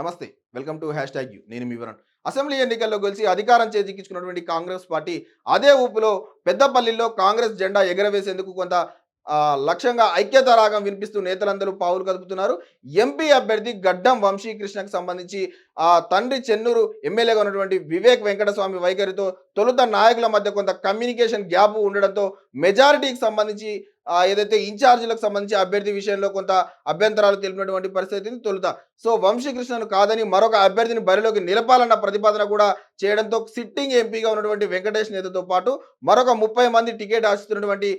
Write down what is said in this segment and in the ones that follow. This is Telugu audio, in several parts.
నమస్తే welcome to hashtag U. నేను మీ వివరణ్ అసెంబ్లీ ఎన్నికల్లో గెలిచి అధికారం చేజిక్కించుకున్నటువంటి కాంగ్రెస్ పార్టీ అదే ఊపులో పెద్దపల్లిలో కాంగ్రెస్ జెండా ఎగరవేసేందుకు కొంత లక్ష్యంగా ఐక్యత రాగం వినిపిస్తూ నేతలందరూ పావులు కదుపుతున్నారు. ఎంపీ అభ్యర్థి గడ్డం వంశీకృష్ణకు సంబంధించి ఆ తండ్రి చెన్నూరు ఎమ్మెల్యేగా ఉన్నటువంటి వివేక్ వెంకటస్వామి వైఖరితో తొలుత నాయకుల మధ్య కొంత కమ్యూనికేషన్ గ్యాప్ ఉండడంతో మెజారిటీకి సంబంధించి ఏదైతే ఇన్ఛార్జీలకు సంబంధించి అభ్యర్థి విషయంలో కొంత అభ్యంతరాలు తెలిపినటువంటి పరిస్థితిని తొలుత. సో వంశీకృష్ణను కాదని మరొక అభ్యర్థిని బరిలోకి నిలపాలన్న ప్రతిపాదన కూడా చేయడంతో సిట్టింగ్ ఎంపీగా ఉన్నటువంటి వెంకటేష్ నేతతో పాటు మరొక ముప్పై మంది టికెట్ ఆశిస్తున్నటువంటి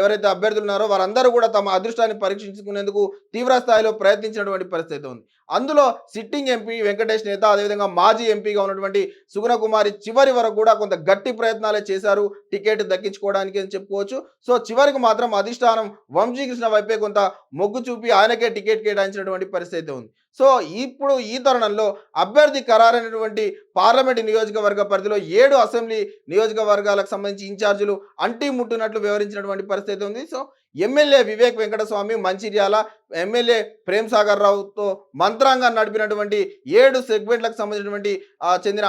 ఎవరైతే అభ్యర్థులు ఉన్నారో వారందరూ కూడా తమ అదృష్టాన్ని పరీక్షించుకునేందుకు తీవ్ర స్థాయిలో ప్రయత్నించినటువంటి పరిస్థితి ఉంది. అందులో సిట్టింగ్ ఎంపీ వెంకటేష్ నేత అదేవిధంగా మాజీ ఎంపీగా ఉన్నటువంటి సుగుణ కుమారి చివరి వరకు కూడా కొంత గట్టి ప్రయత్నాలే చేశారు టికెట్ దక్కించుకోవడానికి అని చెప్పుకోవచ్చు. సో చివరికి మాత్రం అధిష్టానం వంశీకృష్ణ వైపే కొంత మొగ్గు చూపి ఆయనకే టికెట్ కేటాయించినటువంటి పరిస్థితి ఉంది. సో ఇప్పుడు ఈ తరుణంలో అభ్యర్థి ఖరారైనటువంటి పార్లమెంట్ నియోజకవర్గ పరిధిలో ఏడు అసెంబ్లీ నియోజకవర్గాలకు సంబంధించి ఇన్ఛార్జీలు అంటీ ముట్టినట్లు వివరించినటువంటి పరిస్థితి ఉంది. So MLA Vivek Venkataswamy Mancherial MLA Prem Sagar రావుతో మంత్రాంగాన్ని నడిపినటువంటి ఏడు సెగ్మెంట్లకు సంబంధించినటువంటి చెందిన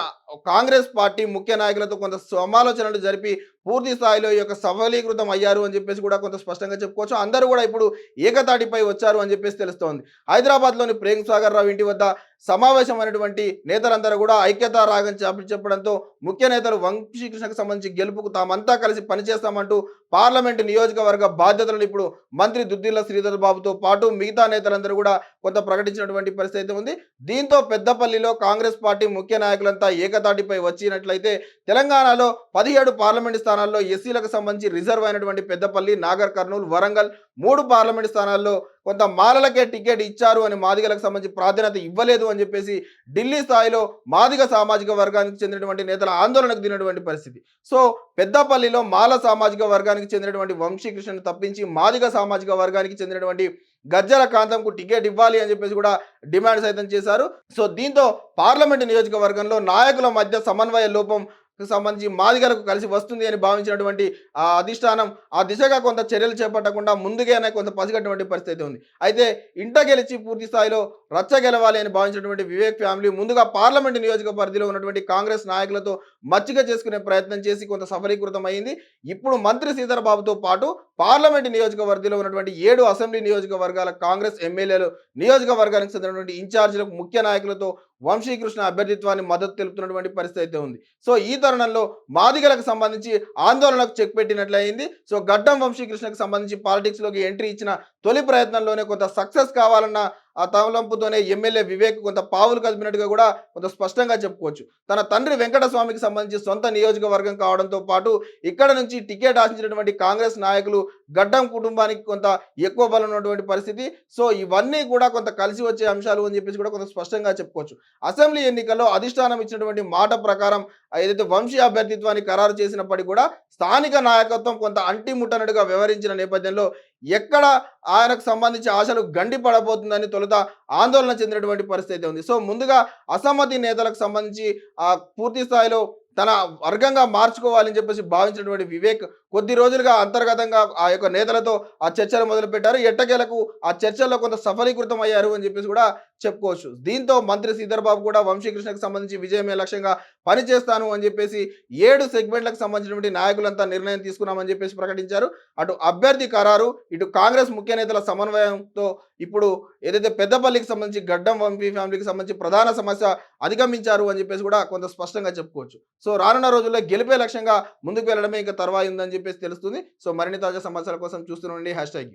కాంగ్రెస్ పార్టీ ముఖ్య నాయకులతో కొంత సమాలోచనలు జరిపి పూర్తి స్థాయిలో ఈ యొక్క సఫలీకృతం అయ్యారు అని చెప్పేసి కూడా కొంత స్పష్టంగా చెప్పుకోవచ్చు. అందరూ కూడా ఇప్పుడు ఏకతాటిపై వచ్చారు అని చెప్పేసి తెలుస్తోంది. హైదరాబాద్లోని ప్రేమ్ సాగర్ రావు ఇంటి వద్ద సమావేశమైనటువంటి నేతలందరూ కూడా ఐక్యత రాగం చెప్పి చెప్పడంతో ముఖ్య నేతలు వంశీకృష్ణకు సంబంధించి గెలుపుకు తామంతా కలిసి పనిచేస్తామంటూ పార్లమెంటు నియోజకవర్గ బాధ్యతలను ఇప్పుడు మంత్రి దుద్దిల్ల శ్రీధర్ బాబుతో పాటు మిగతా నేతలందరూ కూడా కొంత ప్రకటించినటువంటి పరిస్థితి ఉంది. దీంతో పెద్దపల్లిలో కాంగ్రెస్ పార్టీ ముఖ్య నాయకులంతా ఏకతాటిపై వచ్చినట్లయితే తెలంగాణలో పదిహేడు పార్లమెంటు స్థానాల్లో ఎస్సీలకు సంబంధించి రిజర్వ్ అయినటువంటి పెద్దపల్లి నాగర్ కర్నూలు వరంగల్ మూడు పార్లమెంట్ స్థానాల్లో కొంత మాలలకే టికెట్ ఇచ్చారు అని మాదిగలకు సంబంధించి ప్రాధాన్యత ఇవ్వలేదు అని చెప్పేసి ఢిల్లీ స్థాయిలో మాదిగ సామాజిక వర్గానికి చెందినటువంటి నేతల ఆందోళనకు దిగినటువంటి పరిస్థితి. సో పెద్దపల్లిలో మాల సామాజిక వర్గానికి చెందినటువంటి వంశీకృష్ణను తప్పించి మాదిగ సామాజిక వర్గానికి చెందినటువంటి గజ్జల కాంతంకు టికెట్ ఇవ్వాలి అని చెప్పేసి కూడా డిమాండ్ సైతం చేశారు. సో దీంతో పార్లమెంటు నియోజకవర్గంలో నాయకుల మధ్య సమన్వయ లోపం సంబంధించి మాదిగలకు కలిసి వస్తుంది అని భావించినటువంటి ఆ అధిష్టానం ఆ దిశగా కొంత చర్యలు చేపట్టకుండా ముందుగానే కొంత పసిగట్టినటువంటి పరిస్థితి ఉంది. అయితే ఇంట గెలిచి పూర్తి స్థాయిలో రచ్చ గెలవాలి అని భావించినటువంటి వివేక్ ఫ్యామిలీ ముందుగా పార్లమెంటు నియోజక పరిధిలో ఉన్నటువంటి కాంగ్రెస్ నాయకులతో మచ్చిక చేసుకునే ప్రయత్నం చేసి కొంత సఫలీకృతం అయింది. ఇప్పుడు మంత్రి సీతారబాబుతో పాటు పార్లమెంటు నియోజకవర్గంలో ఉన్నటువంటి ఏడు అసెంబ్లీ నియోజకవర్గాల కాంగ్రెస్ ఎమ్మెల్యేలు నియోజకవర్గానికి చెందినటువంటి ఇన్ఛార్జీలకు ముఖ్య నాయకులతో వంశీకృష్ణ అభ్యర్థిత్వాన్ని మద్దతు తెలుపుతున్నటువంటి పరిస్థితి అయితే ఉంది. సో ఈ తరుణంలో మాదిగలకు సంబంధించి ఆందోళనకు చెక్ పెట్టినట్లయింది. సో గడ్డం వంశీకృష్ణకు సంబంధించి పాలిటిక్స్లోకి ఎంట్రీ ఇచ్చిన తొలి ప్రయత్నంలోనే కొంత సక్సెస్ కావాలన్న ఆ తలవంపుతోనే ఎమ్మెల్యే వివేక్ కొంత పావులు కదిపినట్టుగా కూడా కొంత స్పష్టంగా చెప్పుకోవచ్చు. తన తండ్రి వెంకటస్వామికి సంబంధించి సొంత నియోజకవర్గం కావడంతో పాటు ఇక్కడ నుంచి టికెట్ ఆశించినటువంటి కాంగ్రెస్ నాయకులు గడ్డం కుటుంబానికి కొంత ఎక్కువ బలం ఉన్నటువంటి పరిస్థితి. సో ఇవన్నీ కూడా కొంత కలిసి వచ్చే అంశాలు అని చెప్పేసి కూడా కొంత స్పష్టంగా చెప్పుకోవచ్చు. అసెంబ్లీ ఎన్నికల్లో అధిష్టానం ఇచ్చినటువంటి మాట ప్రకారం ఏదైతే వంశీ అభ్యర్థిత్వాన్ని ఖరారు చేసినప్పటికీ కూడా స్థానిక నాయకత్వం కొంత అంటిముట్టనట్టుగా వ్యవహరించిన నేపథ్యంలో ఎక్కడ ఆయనకు సంబంధించి ఆశలు గండి పడబోతుందని తొలుత ఆందోళన చెందినటువంటి పరిస్థితి ఉంది. సో ముందుగా అసమ్మతి నేతలకు సంబంధించి ఆ పూర్తి స్థాయిలో తన వర్గంగా మార్చుకోవాలని చెప్పేసి భావించినటువంటి వివేక్ కొద్ది రోజులుగా అంతర్గతంగా ఆ యొక్క నేతలతో ఆ చర్చలు మొదలుపెట్టారు. ఎట్టకేలకు ఆ చర్చల్లో కొంత సఫలీకృతం అయ్యారు అని చెప్పేసి కూడా చెప్పుకోవచ్చు. దీంతో మంత్రి సీధర్బాబు కూడా వంశీకృష్ణకు సంబంధించి విజయమే లక్ష్యంగా పనిచేస్తాను అని చెప్పేసి ఏడు సెగ్మెంట్లకు సంబంధించినటువంటి నాయకులంతా నిర్ణయం తీసుకున్నామని చెప్పేసి ప్రకటించారు. అటు అభ్యర్థి ఖరారు ఇటు కాంగ్రెస్ ముఖ్య నేతల సమన్వయంతో ఇప్పుడు ఏదైతే పెద్దపల్లికి సంబంధించి గడ్డం వంశీ ఫ్యామిలీకి సంబంధించి ప్రధాన సమస్య అధిగమించారు అని చెప్పేసి కూడా కొంత స్పష్టంగా చెప్పుకోవచ్చు. సో రానున్న రోజుల్లో గెలిపే లక్ష్యంగా ముందుకు వెళ్ళడమే ఇంకా తర్వాయి ఉందని చెప్పేసి తెలుస్తుంది. సో మరిన్ని తాజా సమాచారాల కోసం చూస్తూనే ఉండి హ్యాష్ ట్యాగ్